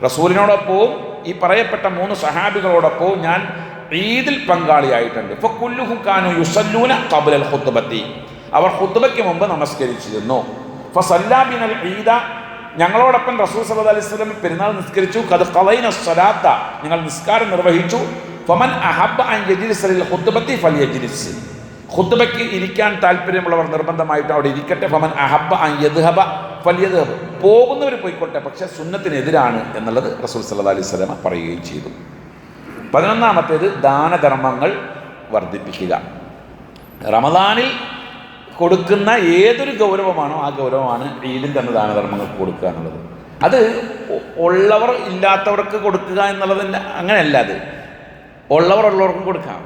റസൂലിനോടൊപ്പവും ഈ പറയപ്പെട്ട മൂന്ന് സഹാബികളോടൊപ്പവും ഞാൻ ഈദിൽ പങ്കാളിയായിട്ടുണ്ട്. ഇപ്പോൾ കുല്ലുഹു കാനു യുസല്ലൂന കബുലൽ ഖുത്ബത്തി. അവർ ഹുത്തുബയ്ക്ക് മുമ്പ് നമസ്കരിച്ചിരുന്നു. ഫസല്ലാബിനൽ ഈദ. ഞങ്ങളോടൊപ്പം റസൂൽ സല്ലല്ലാഹു അലൈഹി വസല്ലം പെരുന്നാൾ നിസ്കരിച്ചു. കത് കലൈന സ്വലാത്ത. ഞങ്ങൾ നിസ്കാരം നിർവഹിച്ചു. ഫമൻ അഹബ്ബ അൻ ഫലിയജിസ് ഖുത്ബയ്ക്ക് ഇരിക്കാൻ താല്പര്യമുള്ളവർ നിർബന്ധമായിട്ട് അവിടെ ഇരിക്കട്ടെ. ഫമൻ അഹബ്ബ അൻ യദ്ഹബ ഫൽയദ്ഹബ് പോകുന്നവർ പോയിക്കോട്ടെ പക്ഷേ സുന്നത്തിനെതിരാണ് എന്നുള്ളത് റസൂൽ സല്ലാ അലൈഹി വസല്ലം പറയുകയും ചെയ്തു. പതിനൊന്നാമത്തേത് ദാനധർമ്മങ്ങൾ വർദ്ധിപ്പിക്കുക. റമദാനിൽ കൊടുക്കുന്ന ഏതൊരു ഗൗരവമാണോ ആ ഗൗരവമാണ് ഈദിന്റെ തന്നെ ദാനധർമ്മങ്ങൾ കൊടുക്കുക എന്നുള്ളത്. അത് ഉള്ളവർ ഇല്ലാത്തവർക്ക് കൊടുക്കുക എന്നുള്ളതിന്റെ അങ്ങനെയല്ല അത്. ഉള്ളവർ ഉള്ളവർക്കും കൊടുക്കാം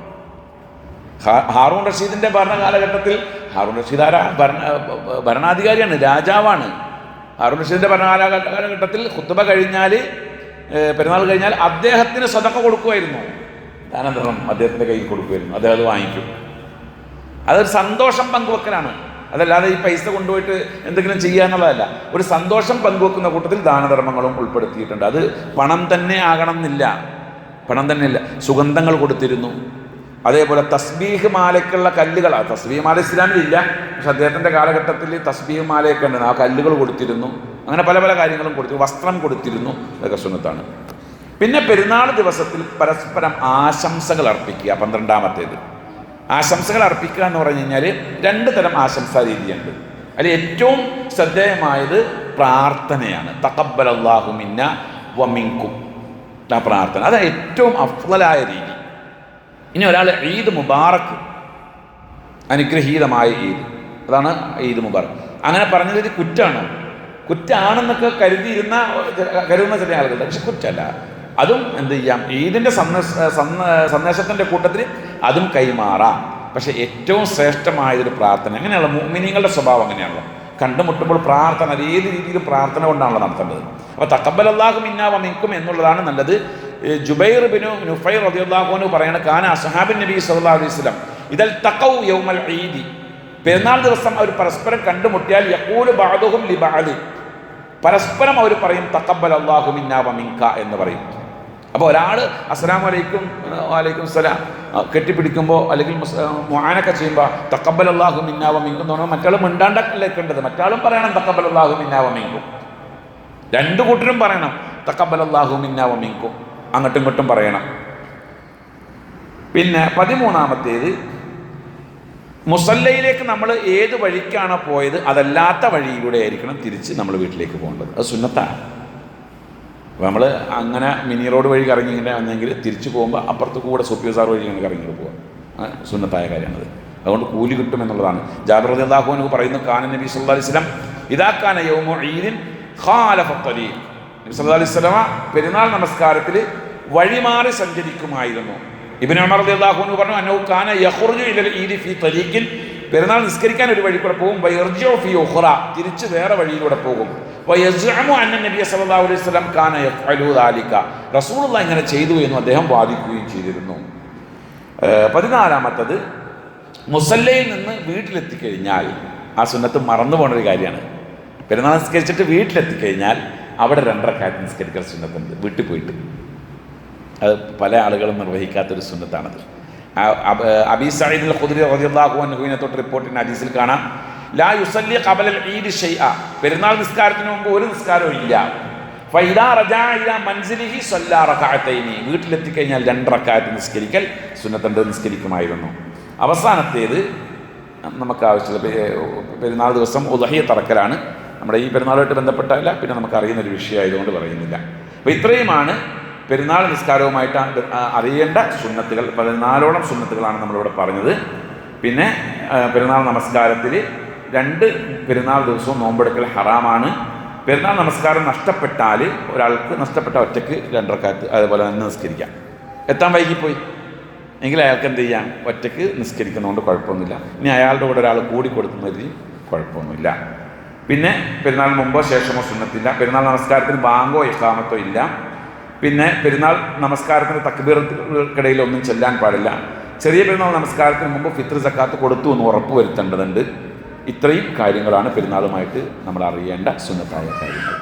ഹാറൂൺ റഷീദിന്റെ ഭരണകാലഘട്ടത്തിൽ ഹാറൂൺ റഷീദ് ആരാ? ഭരണ ഭരണാധികാരിയാണ് രാജാവാണ്. ഹാറൂൺ റഷീദിന്റെ ഭരണകാലഘട്ടത്തിൽ കാലഘട്ടത്തിൽ കുത്തുബ കഴിഞ്ഞാൽ പെരുന്നാൾ കഴിഞ്ഞാൽ അദ്ദേഹത്തിന് സ്വതക്ക കൊടുക്കുമായിരുന്നു. ദാനധർമ്മം അദ്ദേഹത്തിന്റെ കയ്യിൽ കൊടുക്കുമായിരുന്നു. അദ്ദേഹം അത് വാങ്ങിക്കും. അതൊരു സന്തോഷം പങ്കുവെക്കലാണ്. അതല്ലാതെ ഈ പൈസ കൊണ്ടുപോയിട്ട് എന്തെങ്കിലും ചെയ്യാനുള്ളതല്ല ഒരു സന്തോഷം പങ്കുവെക്കുന്ന കൂട്ടത്തിൽ ദാനധർമ്മങ്ങളും ഉൾപ്പെടുത്തിയിട്ടുണ്ട്. അത് പണം തന്നെ ആകണം എന്നില്ല പണം തന്നെ ഇല്ല സുഗന്ധങ്ങൾ കൊടുത്തിരുന്നു. അതേപോലെ തസ്ബീഹ് മാലയ്ക്കുള്ള കല്ലുകൾ. ആ തസ്ബീഹ് മാല ഇസ്ലാമിലില്ല. പക്ഷെ അദ്ദേഹത്തിന്റെ കാലഘട്ടത്തിൽ തസ്ബീഹ് മാലയൊക്കെ ഉണ്ട് ആ കല്ലുകൾ കൊടുത്തിരുന്നു. അങ്ങനെ പല പല കാര്യങ്ങളും കൊടുത്തു വസ്ത്രം കൊടുത്തിരുന്നു. അതൊക്കെ സുന്നത്താണ്. പിന്നെ പെരുന്നാൾ ദിവസത്തിൽ പരസ്പരം ആശംസകൾ അർപ്പിക്കുക. പന്ത്രണ്ടാമത്തേത്. ആശംസകൾ അർപ്പിക്കുക എന്ന് പറഞ്ഞു കഴിഞ്ഞാൽ രണ്ട് തരം ആശംസാ രീതിയുണ്ട്. അതിൽ ഏറ്റവും ശ്രദ്ധേയമായത് പ്രാർത്ഥനയാണ്. തക്കബൽ അള്ളാഹു മിന്ന വമിങ്കും ആ പ്രാർത്ഥന. അതാണ് ഏറ്റവും അഫ്ലായ രീതി. ഇനി ഒരാൾ ഈദ് മുബാറക്ക് അനുഗ്രഹീതമായ ഈദ്. അതാണ് ഈദ് മുബാറക്ക് അങ്ങനെ പറഞ്ഞത് ഇത് കുറ്റാണോ. കുറ്റാണെന്നൊക്കെ കരുതിയിരുന്ന കരുതുന്ന ചില ആളുകളുണ്ട്. പക്ഷെ കുറ്റല്ല. അതും എന്ത് ചെയ്യാം? ഈദിന്റെ സന്ദേശ സന്ദേശത്തിന്റെ കൂട്ടത്തിൽ അതും കൈമാറാം. പക്ഷേ ഏറ്റവും ശ്രേഷ്ഠമായൊരു പ്രാർത്ഥന. അങ്ങനെയുള്ള മിനിങ്ങളുടെ സ്വഭാവം അങ്ങനെയാണല്ലോ കണ്ടുമുട്ടുമ്പോൾ പ്രാർത്ഥന ഏത് രീതിയിലും പ്രാർത്ഥന കൊണ്ടാണല്ലോ നടത്തേണ്ടത്. അപ്പോൾ തക്കബൽ അള്ളാഹു മിന്നാവ നിൽക്കും എന്നുള്ളതാണ് നല്ലത്. ജുബൈർ ബിനു നുഫൈർ റളിയല്ലാഹുവിന് പറയണ കാന സഹാബിൻ നബി സല്ലല്ലാഹു അലൈഹി വസല്ലം ഇദൽ തഖൗ യൗമൽ ഈദി. പെരുന്നാൾ ദിവസം അവർ പരസ്പരം കണ്ടുമുട്ടിയാൽ യക്കൂൽ ബാദുഹും ലി പരസ്പരം അവർ പറയും തക്കബൽ അള്ളാഹു മിന്നാവ മിങ്ക എന്ന് പറയും. അപ്പോൾ ഒരാൾ അസ്സലാം വലൈക്കും വലൈക്കും സലാം. കെട്ടിപ്പിടിക്കുമ്പോൾ അല്ലെങ്കിൽ മുഹാനൊക്കെ ചെയ്യുമ്പോൾ തക്കബൽ മിന്നാവം മിങ്കും എന്ന് പറഞ്ഞാൽ മറ്റാളും മിണ്ടാണ്ടല്ലേക്കേണ്ടത് മറ്റാളും പറയണം തക്കബൽ മിന്നാവം മിങ്കും രണ്ടു കൂട്ടരും പറയണം മിന്നാവം മിന്നാവ മിങ്കും അങ്ങോട്ടും ഇങ്ങോട്ടും പറയണം. പിന്നെ പതിമൂന്നാമത്തേത് മുസല്ലയിലേക്ക് നമ്മൾ ഏത് വഴിക്കാണോ പോയത് അതല്ലാത്ത വഴിയിലൂടെ ആയിരിക്കണം തിരിച്ച് നമ്മൾ വീട്ടിലേക്ക് പോകേണ്ടത്. അത് സുന്നത്താണ്. അപ്പോൾ നമ്മൾ അങ്ങനെ മിനി റോഡ് വഴി കറങ്ങി ഇങ്ങനെ വന്നെങ്കിൽ തിരിച്ചു പോകുമ്പോൾ അപ്പുറത്ത് കൂടെ സുപ്രിയ സാർ വഴി ഇങ്ങനെ കറങ്ങി പോകാം അങ്ങനെ സുന്നത്തായ കാര്യമാണത്. അതുകൊണ്ട് കൂലി കിട്ടും എന്നുള്ളതാണ്. ജാബിർ എന്ന് പറയുന്നു കാന നബി സല്ലാ അലൈഹി സ്വലം ഇതാക്കാന യൗമു ഈദിൻ ഖാലഫത്തലി. നബി സല്ലാ അലൈഹി വസല്ലമ പെരുന്നാൾ നമസ്കാരത്തിൽ വഴിമാറി സഞ്ചരിക്കുമായിരുന്നു. ഇബ്നു ഉമർ എന്ന് പറഞ്ഞു അനൗ കാന യഹുർജു ഇലൽ ഈദി ഫി തലീഖിൽ പെരുന്നാൾ നിസ്കരിക്കാൻ ഒരു വഴി കൂടെ പോകും വയർജിഉ ഫി ഒഹ്റ തിരിച്ച് വേറെ വഴിയിലൂടെ പോകും. അലൈഹി റസൂലുള്ളാഹി ഇങ്ങനെ ചെയ്തു എന്ന് അദ്ദേഹം വാദിക്കുകയും ചെയ്തിരുന്നു. പതിനാലാമത്തത് മുസല്ലയിൽ നിന്ന് വീട്ടിലെത്തിക്കഴിഞ്ഞാൽ ആ സുന്നത്ത് മറന്നു പോണ ഒരു കാര്യമാണ്. പെരുന്നാൾ നിസ്കരിച്ചിട്ട് വീട്ടിലെത്തിക്കഴിഞ്ഞാൽ അവിടെ രണ്ടരക്കാലത്ത് നിസ്കരിക്കുന്ന സുന്നത്തുണ്ട് വീട്ടിൽ പോയിട്ട്. അത് പല ആളുകളും നിർവഹിക്കാത്തൊരു സുന്നത്താണത്. അബീസ് അബ- അബീ സഈദ് ഖുദ്രി റളിയല്ലാഹു അൻഹുവിനെ തൊട്ട് റിപ്പോർട്ടിന് ഹദീസിൽ കാണാം. ലാ യുസല്ലി ഖബലൽ ഈദ് ഷെയ്അ പെരുന്നാൾ നിസ്കാരത്തിന് മുമ്പ് ഒരു നിസ്കാരവും ഇല്ല. വീട്ടിലെത്തിക്കഴിഞ്ഞാൽ രണ്ട് നിസ്കരിക്കൽ സുന്നത്തണ്ട് നിസ്കരിക്കുമായിരുന്നു. അവസാനത്തേത് നമുക്ക് ആവശ്യമുള്ള പെരുന്നാൾ ദിവസം ഉദഹിയ തറക്കലാണ്. നമ്മുടെ ഈ പെരുന്നാളുമായിട്ട് ബന്ധപ്പെട്ടല്ല പിന്നെ നമുക്ക് അറിയുന്ന ഒരു വിഷയമായതുകൊണ്ട് പറയുന്നില്ല. അപ്പോൾ ഇത്രയുമാണ് പെരുന്നാൾ നിസ്കാരവുമായിട്ട് അറിയേണ്ട സുന്നത്തുകൾ പതിനാലോളം സുന്നത്തുകളാണ് നമ്മളിവിടെ പറഞ്ഞത്. പിന്നെ പെരുന്നാൾ നമസ്കാരത്തിൽ രണ്ട് പെരുന്നാൾ ദിവസവും നോമ്പെടുക്കൽ ഹറാമാണ്. പെരുന്നാൾ നമസ്കാരം നഷ്ടപ്പെട്ടാൽ ഒരാൾക്ക് നഷ്ടപ്പെട്ട ഒറ്റയ്ക്ക് രണ്ടരക്കാറ്റ് അതുപോലെ തന്നെ നിസ്കരിക്കാം. എത്താൻ വൈകിപ്പോയി. എങ്കിൽ അയാൾക്ക് എന്ത് ചെയ്യാം? ഒറ്റയ്ക്ക് നിസ്കരിക്കുന്നതുകൊണ്ട് കുഴപ്പമൊന്നുമില്ല. ഇനി അയാളുടെ കൂടെ ഒരാൾ കൂടി കൊടുക്കുന്ന രീതി കുഴപ്പമൊന്നുമില്ല. പിന്നെ പെരുന്നാൾ മുമ്പോ ശേഷമോ സുന്നത്തില്ല. പെരുന്നാൾ നമസ്കാരത്തിന് ബാങ്കോ ഇഖാമത്തോ ഇല്ല. പിന്നെ പെരുന്നാൾ നമസ്കാരത്തിന് തക്ബീർക്കിടയിൽ ഒന്നും ചെല്ലാൻ പാടില്ല. ചെറിയ പെരുന്നാൾ നമസ്കാരത്തിന് മുമ്പ് ഫിത്ർ സക്കാത്ത് കൊടുത്തു എന്ന് ഉറപ്പ് വരുത്തേണ്ടതുണ്ട് ഇത്രയും കാര്യങ്ങളാണ് പെരുന്നാളുമായിട്ട് നമ്മൾ അറിയേണ്ട സുന്നത്തായ കാര്യങ്ങൾ.